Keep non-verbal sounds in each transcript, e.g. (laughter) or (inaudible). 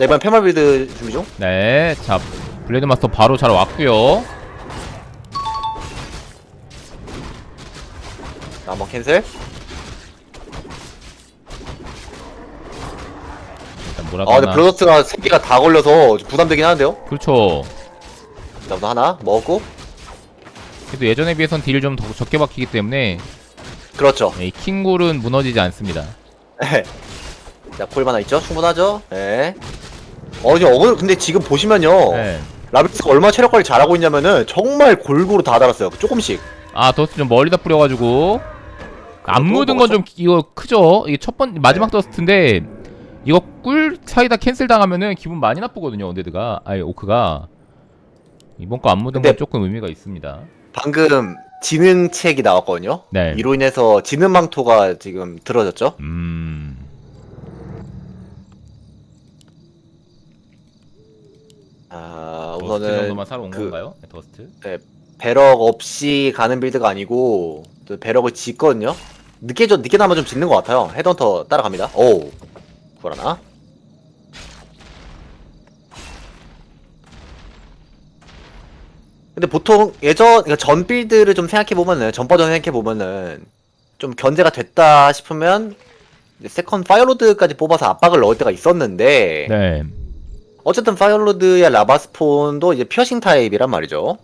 자 이번 페멀 빌드 준비 중. 네, 자 블레이드 마스터 바로 잘 왔고요. 자 한번 캔슬. 일단 아 근데 하나. 브로더스가 세 개가 다 걸려서 좀 부담되긴 하는데요. 그렇죠. 자 우선 하나 먹었고. 그래도 예전에 비해선 딜을 좀더 적게 박히기 때문에 그렇죠. 네, 이 킹굴은 무너지지 않습니다. 네. (laughs) 자콜 하나 있죠? 충분하죠? 네. 어 이제 어글 근데 지금 보시면요. 네. 라비스가 얼마나 체력 관리 잘하고 있냐면은 정말 골고루 다 달았어요. 조금씩. 아 더스트 좀 멀리다 뿌려가지고 안 그거 묻은 건 좀 이거 크죠? 이게 첫 번 마지막 네. 더스트인데 이거 꿀 사이다 캔슬 당하면은 기분 많이 나쁘거든요. 언데드가 아니 오크가 이번 거 안 묻은 근데- 건 조금 의미가 있습니다. 방금 지능책이 나왔거든요. 네. 이로 인해서 지능 망토가 지금 들어졌죠. 음. 아 더스트 우선은 정도만 사러 온 그- 건가요? 네, 더스트? 배럭 없이 가는 빌드가 아니고 또 배럭을 짓거든요. 늦게 좀 늦게 나면 좀 짓는 것 같아요. 헤드헌터 따라갑니다. 오, 그걸 하나. 근데 보통 예전 그러니까 전 빌드를 좀 생각해 보면은 전 버전 생각해 보면은 좀 견제가 됐다 싶으면 이제 세컨 파이어로드까지 뽑아서 압박을 넣을 때가 있었는데 네. 어쨌든 파이어로드의 라바스폰도 이제 피어싱 타입이란 말이죠.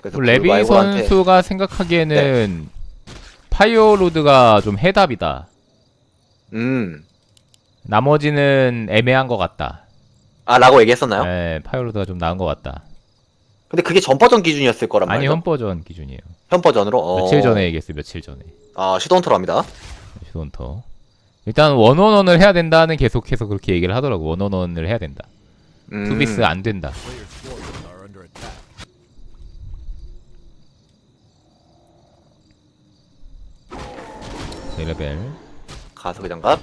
그래서 그그 레비 와이번한테- 선수가 생각하기에는 파이어로드가 좀 해답이다. 음. 나머지는 애매한 것 같다. 아, 라고 얘기했었나요? 네, 파이어로드가 좀 나은 것 같다. 근데 그게 전 버전 기준이었을 거란 아니 말이죠. 현 버전 기준이에요. 현 버전으로? 어. 며칠 전에 얘기했어요. 며칠 전에. 아, 합니다. 슈돈터. 일단 원원원을 해야 된다는 계속해서 그렇게 얘기를 하더라고. 원원원을 해야 된다. 음. 투비스 안 된다. 제 레벨. 가스그 장갑.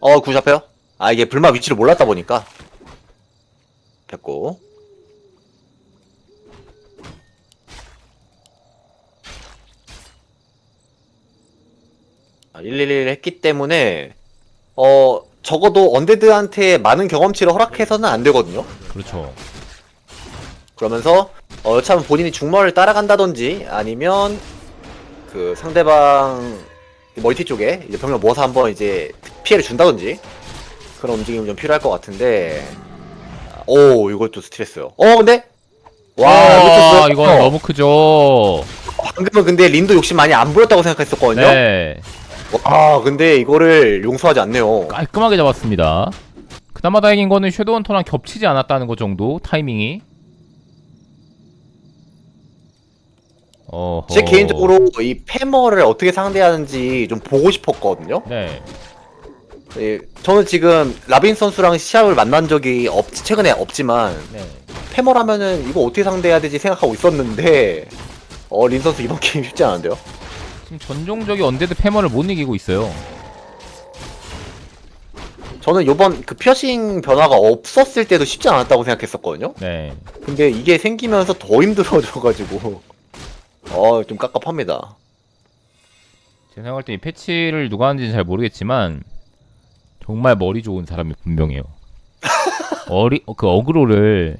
어, 구 잡혀요? 아, 이게 불마 위치를 몰랐다 보니까. 됐고. 111 했기 때문에, 어, 적어도 언데드한테 많은 경험치를 허락해서는 안 되거든요. 그렇죠. 그러면서 어 참 본인이 중머를 따라간다든지 아니면 그 상대방 멀티 쪽에 이제 병력 모아서 한번 이제 피해를 준다든지 그런 움직임이 좀 필요할 것 같은데 오 이것도 스트레스요. 어 근데 와 와, 이거 이건 너무 크죠. 방금은 근데 린도 욕심 많이 안 부렸다고 생각했었거든요. 네. 와 근데 이거를 용서하지 않네요. 깔끔하게 잡았습니다. 그나마 다행인 거는 섀도우헌터랑 겹치지 않았다는 거 정도 타이밍이. 어. 제 개인적으로 이 패머를 어떻게 상대하는지 좀 보고 싶었거든요. 네. 예, 저는 지금 라빈 선수랑 시합을 만난 적이 없, 최근에 없지만 네. 패머라면은 이거 어떻게 상대해야 되지 생각하고 있었는데 어, 린 선수 이번 (laughs) 게임 쉽지 않은데요? 지금 전종적인 언데드 패머를 못 이기고 있어요. 저는 요번 그 피어싱 변화가 없었을 때도 쉽지 않았다고 생각했었거든요? 네. 근데 이게 생기면서 더 힘들어져가지고 (laughs) 어, 좀 깝깝합니다. 제가 생각할 때 이 패치를 누가 하는지는 잘 모르겠지만 정말 머리 좋은 사람이 분명해요. (laughs) 어리 어, 그 어그로를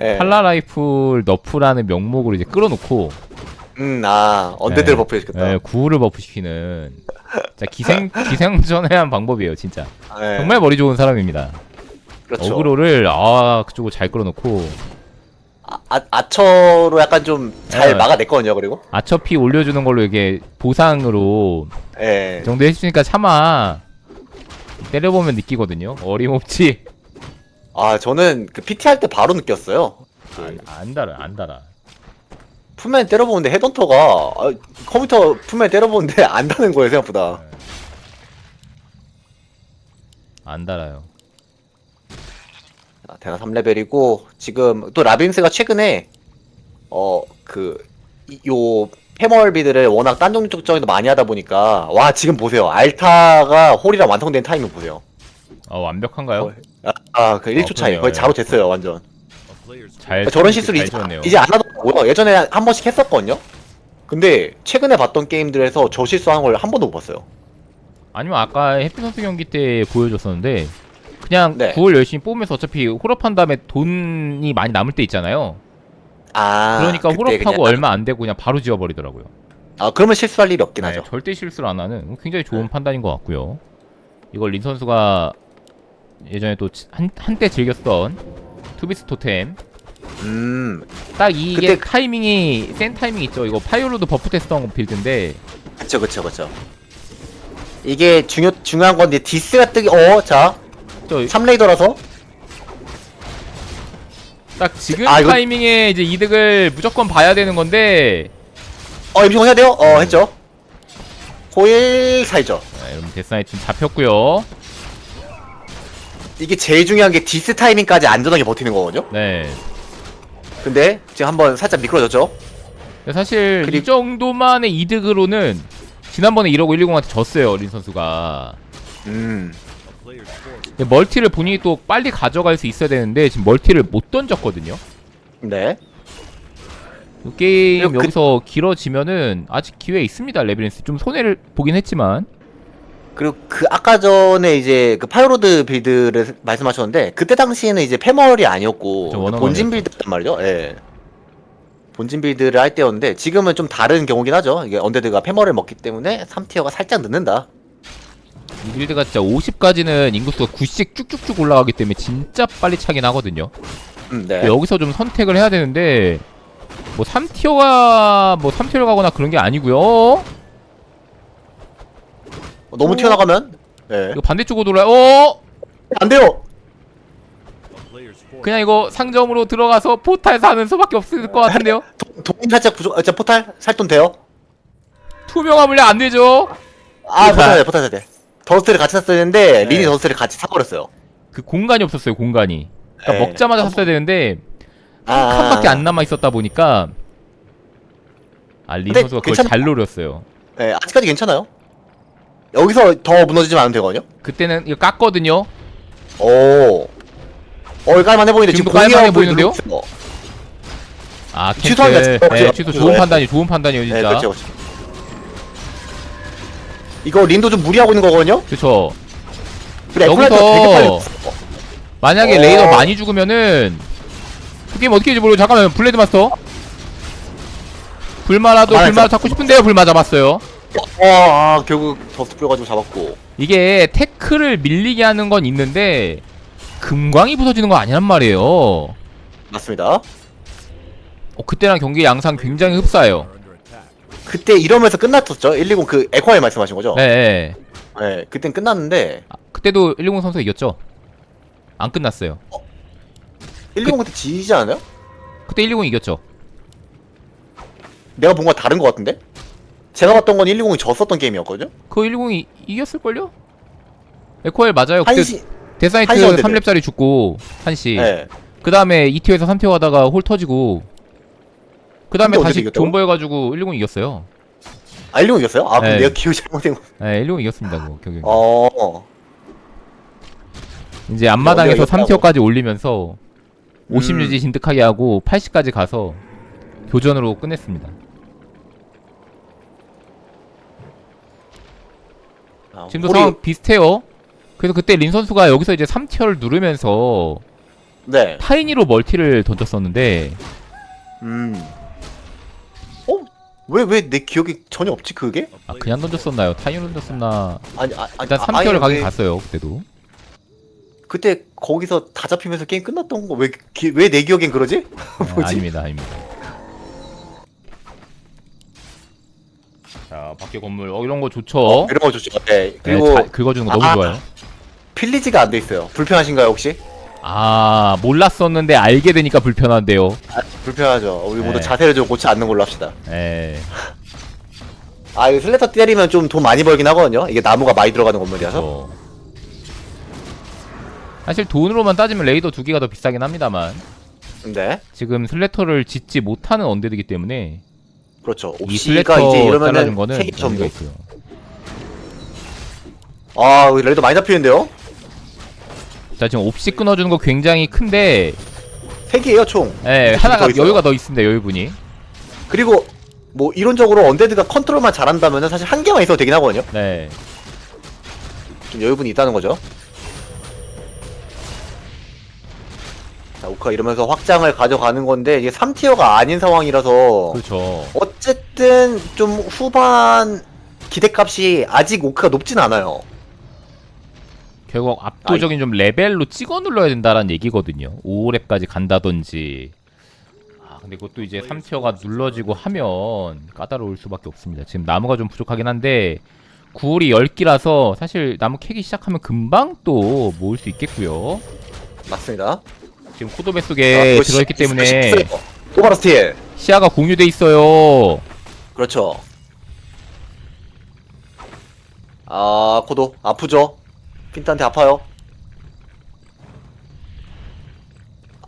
예. 팔라라이플 너프라는 명목으로 이제 끌어놓고 음, 아, 언데드 네. 버프 해주겠다. 예, 구호를 버프시키는 진짜 기생 (laughs) 기생전해한 방법이에요 진짜 예, 정말 머리 좋은 사람입니다. 그렇죠. 어그로를 아 그쪽으로 잘 끌어놓고 아, 아, 아처로 약간 좀 잘 네. 막아냈거든요, 그리고. 아처피 올려주는 걸로 이게 보상으로 예. 이 정도 해주니까 차마 때려보면 느끼거든요. 어림없지 아, 저는 그 PT 할 때 바로 느꼈어요. 안, 안 달아 안 달아. 풀맨 때려보는데 헤던터가 아, 컴퓨터 풀맨 때려보는데 (laughs) 안다는 거예요 생각보다 안 달아요. 자, 대나 3레벨이고 지금 또 라빈스가 최근에 어그 요 패멀비드를 워낙 딴종 쪽정에도 많이 하다 보니까 와 지금 보세요 알타가 홀이랑 완성된 타이밍 보세요 어 완벽한가요? 아그 1초 어, 차이 그러네요. 거의 자로 됐어요 완전 잘 저런 실수를 잘 이제. 이제 안 하더 라고요 예전에 한 번씩 했었거든요 근데 최근에 봤던 게임들에서 저 실수한 걸한 번도 못 봤어요 아니면 아까 해피 선수 경기 때 보여줬었는데 그냥 네. 9월 열심히 뽑으면서 어차피 홀업한 다음에 돈이 많이 남을 때 있잖아요. 아 그러니까 홀업하고 그냥- 얼마 안 되고 그냥 바로 지워버리더라고요. 아 그러면 실수할 일이 없긴 네, 하죠. 절대 실수를 안 하는 굉장히 좋은 네. 판단인 것 같고요. 이걸 린 선수가 예전에 또 한 한때 즐겼던 투비스 토템 음 딱 이게 그때- 타이밍이 센 타이밍 있죠. 이거 파이올로도 버프 테스트한 빌드인데 그쵸 그쵸 그쵸. 이게 중요 중요한 건데 디스가 뜨기 어자 저 3레이더라서 딱 지금 아, 이거- 타이밍에 이제 이득을 무조건 봐야 되는 건데 어 임시공 해야 돼요? 어 했죠. 호일 사이죠. 자, 여러분 데스나이트 잡혔고요. 이게 제일 중요한 게 디스 타이밍까지 안전하게 버티는 거거든요. 네. 근데 지금 한번 살짝 미끄러졌죠. 근데 사실 이 그리고- 정도만의 이득으로는 지난번에 이러고 120한테 졌어요 린 선수가. 음 근데 멀티를 본인이 또 빨리 가져갈 수 있어야 되는데 지금 멀티를 못 던졌거든요. 네. 이 게임 그리고 그- 여기서 길어지면은 아직 기회 있습니다 레비린스 좀 손해를 보긴 했지만 그리고 그 아까 전에 이제 그 파이로드 빌드를 말씀하셨는데 그때 당시에는 이제 패멀이 아니었고 그쵸, 그. 본진 빌드였단 말이죠. 예. 본진 빌드를 할 때였는데 지금은 좀 다른 경우긴 하죠. 이게 언데드가 패멀을 먹기 때문에 3티어가 살짝 늦는다. 이 빌드가 진짜 50까지는 인구수가 90씩 쭉쭉쭉 올라가기 때문에 진짜 빨리 차긴 하거든요 음, 네. 여기서 좀 선택을 해야 되는데 뭐 3티어가 뭐 3티어를 가거나 그런 게 아니고요 너무 튀어나가면 예. 이거 반대쪽으로 돌아요 어? 안 돼요. 그냥 이거 상점으로 들어가서 포탈 사는 수밖에 없을 것 같은데요 도- 돈이 살짝 부족. 아, 자 포탈 살돈 돼요. 투명화 물량 안 되죠 아 포탈. 포탈 돼 포탈 돼. 더스트를 같이 샀어야 되는데 네. 린이 더스트를 같이 사버렸어요. 그 공간이 없었어요 공간이 그러니까 네. 먹자마자 샀어야 되는데 아, 한 칸밖에 안 남아 있었다 보니까 알린 근데 선수가 그걸 괜찮- 잘 노렸어요. 예, 아직까지 괜찮아요. 여기서 더 무너지지만 않으면 되거든요. 그때는 이거 깠거든요. 오. 어, 이거 깔만해 보이는데 지금 깔만해 보이는데요? 있어요. 아 캔슬. 진짜 네, 어려워요. 취소 좋은 네. 판단이 좋은 판단이에요 네, 진짜. 그렇죠, 그렇죠. 이거 린도 좀 무리하고 있는 거거든요. 그렇죠. 그리고 여기서- 에코라이트가 되게 빨리. 어, 만약에 어. 레이더 많이 죽으면은 그 게임 어떻게 될지 모르고 잠깐만 블레드 마스터. 불마라도 불마. 잡고 싶은데요 불마 잡았어요. 어, 아, 결국 더스트 뿌려가지고 잡았고. 이게 태클을 밀리게 하는 건 있는데 금광이 부서지는 거 아니란 말이에요. 맞습니다. 어, 그때랑 경기 양상 굉장히 흡사해요. 그때 이러면서 끝났었죠. 120 그 에코아이 말씀하신 거죠? 네, 네. 네, 그땐 끝났는데 아, 그때도 110 선수 이겼죠? 안 끝났어요. 120 그때 지지 않아요? 그때 110 이겼죠? 내가 본거 다른 거 같은데? 제가 봤던 건 120이 졌었던 게임이었거든요. 그 110이 이겼을걸요? 에코엘 맞아요. 그때 한시. 데사이트 한시 언데드. 3렙짜리 죽고 한시. 네. 그 다음에 2티어에서 3티어 가다가 홀 터지고 그 다음에 근데 다시 이겼다고? 존버해가지고 110 이겼어요. 아 120 이겼어요? 아 그럼 네. 내가 기억이 잘못된 거. 네, 110 이겼습니다. 그거 경기. 어. 이제 앞마당에서 언데드가 3티어까지 올리면서 50 음. 유지 진득하게 하고 80까지 가서 교전으로 끝냈습니다. 아, 지금도 홀이- 상황 비슷해요. 그래서 그때 린 선수가 여기서 이제 3티어를 누르면서 네. 타이니로 멀티를 던졌었는데 음. 어? 왜 왜 내 기억이 전혀 없지 그게? 아, 그냥 던졌었나요? 타이니로 던졌었나? 아니 아, 일단 아, 3티어를 아니, 가긴 왜- 갔어요 그때도. 그때 거기서 다 잡히면서 게임 끝났던 거 왜 왜 내 기억엔 그러지? (laughs) 아? 아닙니다, 아닙니다. 자, 밖에 건물, 어 이런 거 좋죠. 이런 거 좋죠. 네. 네, 그리고 잘 긁어주는 거 너무 아. 좋아요. 필리지가 안 돼 있어요. 불편하신가요 혹시? 아, 몰랐었는데 알게 되니까 불편한데요. 아, 불편하죠. 우리 모두 네. 자세를 좀 고치 않는 걸로 합시다. 예. 아 이거 슬래터 때리면 좀 돈 많이 벌긴 하거든요. 이게 나무가 많이 들어가는 건물이라서. 그렇죠. 사실 돈으로만 따지면 레이더 두 개가 더 비싸긴 합니다만 네. 지금 슬래터를 짓지 못하는 언데드기 때문에 그렇죠. 이 옵시가 슬래터 이제 잘라준 이러면은 거는 세개 의미가 정도. 있어요. 아, 우리 레이더 많이 잡히는데요? 자 지금 옵시 끊어주는 거 굉장히 큰데 세 개예요 총. 예, 더 하나가 있어요. 여유가 더 있습니다 여유분이 그리고 뭐 이론적으로 언데드가 컨트롤만 잘한다면은 사실 한 개만 있어도 되긴 하거든요. 네 좀 여유분이 있다는 거죠. 오카 이러면서 확장을 가져가는 건데 이게 3티어가 아닌 상황이라서 그렇죠. 어쨌든 좀 후반 기대값이 아직 오크가 높진 않아요. 결국 압도적인 좀 레벨로 찍어 눌러야 된다라는 얘기거든요. 5렙까지 간다든지. 아, 근데 그것도 이제 3티어가 눌러지고 하면 까다로울 수밖에 없습니다. 지금 나무가 좀 부족하긴 한데 9홀이 10기라서 사실 나무 캐기 시작하면 금방 또 모을 수 있겠고요. 맞습니다. 지금 코도베 속에 아, 들어있기 시- 때문에 시- 또 바로 스틸. 시야가 공유돼 있어요. 그렇죠. 아 코도 아프죠. 핀트한테 아파요.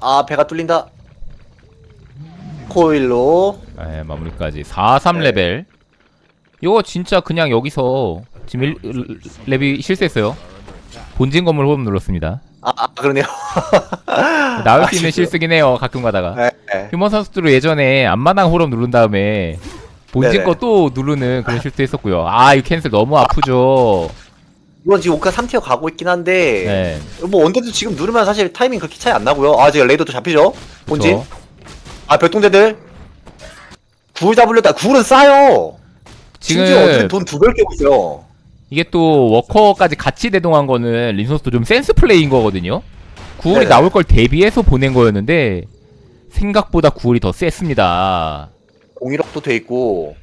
아 배가 뚫린다. 코일로 네, 마무리까지 4-3 네. 레벨. 이거 진짜 그냥 여기서 지금 일, 랩이 실수했어요. 본진 건물 호흡 눌렀습니다. 아, 아 그러네요. (laughs) 나올 수 있는 아, 실수긴 해요. 가끔 가다가. 네, 네. 휴먼 선수들은 예전에 앞마당 호흡 누른 다음에 본진 네네. 거 또 누르는 그런 실수 했었고요. 아, 이 캔슬 너무 아프죠. 이건 지금 오카 3티어 가고 있긴 한데 네. 뭐 언제도 지금 누르면 사실 타이밍 그렇게 차이 안 나고요. 아 지금 레이더도 잡히죠. 본진. 그쵸? 아 별똥대들. 구울 잡으려다 구울은 싸요. 지금 어쨌든 돈두 배를 깨고 있어요. 이게 또 워커까지 같이 대동한 거는 린선수도 좀 센스 플레이인 거거든요. 구울이 네네. 나올 걸 대비해서 보낸 거였는데 생각보다 구울이 더 셌습니다. 공일업도 돼 있고.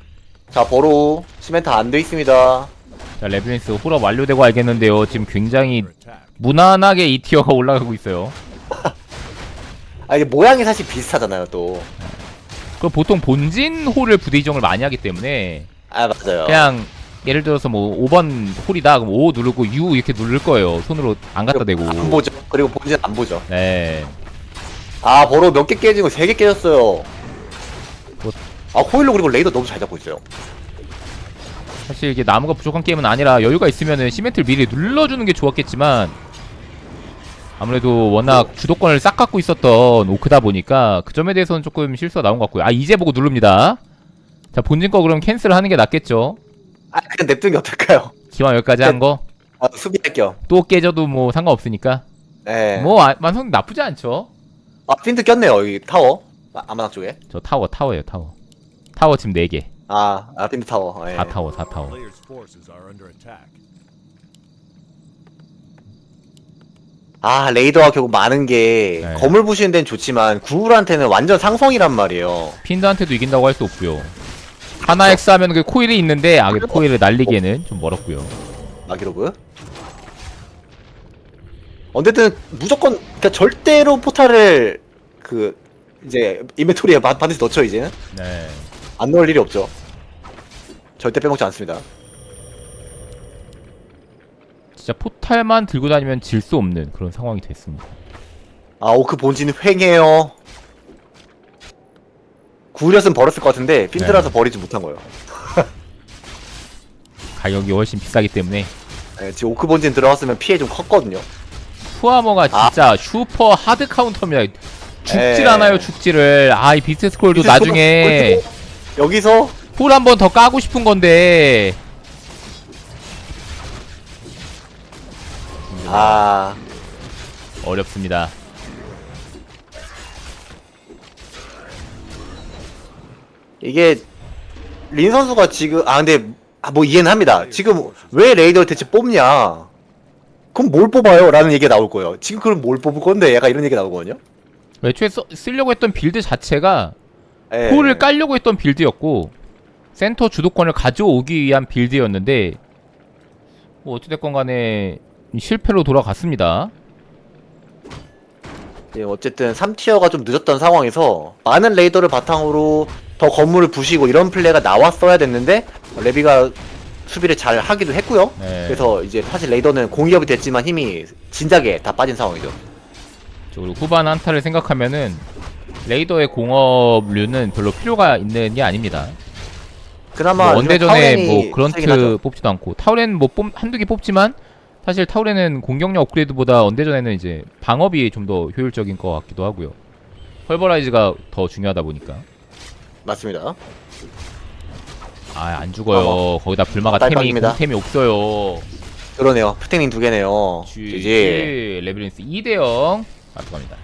자 버로 시멘트 안 돼 있습니다. 자, 레브린스 홀업 완료되고 알겠는데요. 지금 굉장히 무난하게 이 티어가 올라가고 있어요. (laughs) 아 이게 모양이 사실 비슷하잖아요 또. 그 보통 본진 홀을 부대 이정을 많이 하기 때문에 아 맞아요. 그냥 예를 들어서 뭐 5번 홀이다 그럼 5 누르고 U 이렇게 누를 거예요. 손으로 안 갖다 대고. 안 보죠. 그리고 본진 안 보죠. 네. 아 버로 몇 개 깨진 거 세 개 깨졌어요. 뭐- 아 코일로 그리고 레이더 너무 잘 잡고 있어요. 사실 이게 나무가 부족한 게임은 아니라 여유가 있으면은 시멘트를 미리 눌러주는 게 좋았겠지만 아무래도 워낙 주도권을 싹 갖고 있었던 오크다 보니까 그 점에 대해서는 조금 실수가 나온 것 같고요. 아 이제 보고 누릅니다. 자 본진 거 그럼 캔슬 하는 게 낫겠죠. 아 그냥 냅두는 게 어떨까요? 기왕 여기까지 한 거 또 아, 수비할 겸. 깨져도 뭐 상관없으니까 네. 뭐 아, 완성 나쁘지 않죠. 아 핀트 꼈네요 여기 타워. 아, 아마락 쪽에. 저 타워 타워예요 타워. 타워 지금 4개. 아, 아 핀트 타워. 예. 4타워 4타워. Player's forces are under attack. 아 레이더가 결국 많은 게 네. 검을 부시는 데는 좋지만 구울한테는 완전 상성이란 말이에요. 핀드한테도 이긴다고 할 수 없고요. 하나 X 하면 그 코일이 있는데 아, 그 코일을 날리기에는 좀 멀었고요. 마기로브. 어쨌든 무조건 그러니까 절대로 포탈을 그 이제 인벤토리에 반- 반드시 넣죠 이제는 네. 안 넣을 일이 없죠. 절대 빼먹지 않습니다. 진짜 포탈만 들고 다니면 질 수 없는 그런 상황이 됐습니다. 아 오크 본진 횡해요. 구울이었으면 버렸을 것 같은데 핀트라서 네. 버리지 못한 거예요. (laughs) 가격이 훨씬 비싸기 때문에 네, 지금 오크 본진 들어갔으면 피해 좀 컸거든요. 푸아머가 진짜 슈퍼 하드 카운터입니다. 죽질 에. 않아요, 죽지를. 아, 이 비트 스콜도 비트 나중에 스콜 여기서 홀한번 더 까고 싶은 건데. 아 어렵습니다. 이게 린 선수가 지금 아 근데 아, 뭐 이해는 합니다. 지금 왜 레이더 대체 뽑냐? 그럼 뭘 뽑아요? 라는 얘기가 나올 거예요. 지금 그럼 뭘 뽑을 건데? 약간 이런 얘기 가 나오거든요. 애초에 써, 쓰려고 했던 빌드 자체가 예. 홀을 깔려고 했던 빌드였고 센터 주도권을 가져오기 위한 빌드였는데 뭐 어찌됐건 간에 실패로 돌아갔습니다. 예, 어쨌든 3티어가 좀 늦었던 상황에서 많은 레이더를 바탕으로 더 건물을 부시고 이런 플레이가 나왔어야 됐는데 레비가 수비를 잘 하기도 했고요. 네. 그래서 이제 사실 레이더는 공이업이 됐지만 힘이 진작에 다 빠진 상황이죠. 그리고 후반 한타를 생각하면은 레이더의 공업류는 별로 필요가 있는 게 아닙니다. 그나마 뭐 언대전에 뭐 그런트. 뽑지도 않고 타우렌 뭐 뽑, 한두 개 뽑지만 사실 타우렌은 공격력 업그레이드보다 언대전에는 이제 방업이 좀 더 효율적인 것 같기도 하고요. 펄버라이즈가 더 중요하다 보니까 맞습니다. 아 안 죽어요. 거기다 불마가 아, 템이 딸깍입니다. 공템이 없어요. 그러네요. 프팅링 두 개네요. GG. GG 레브린스 2대0 앞서갑니다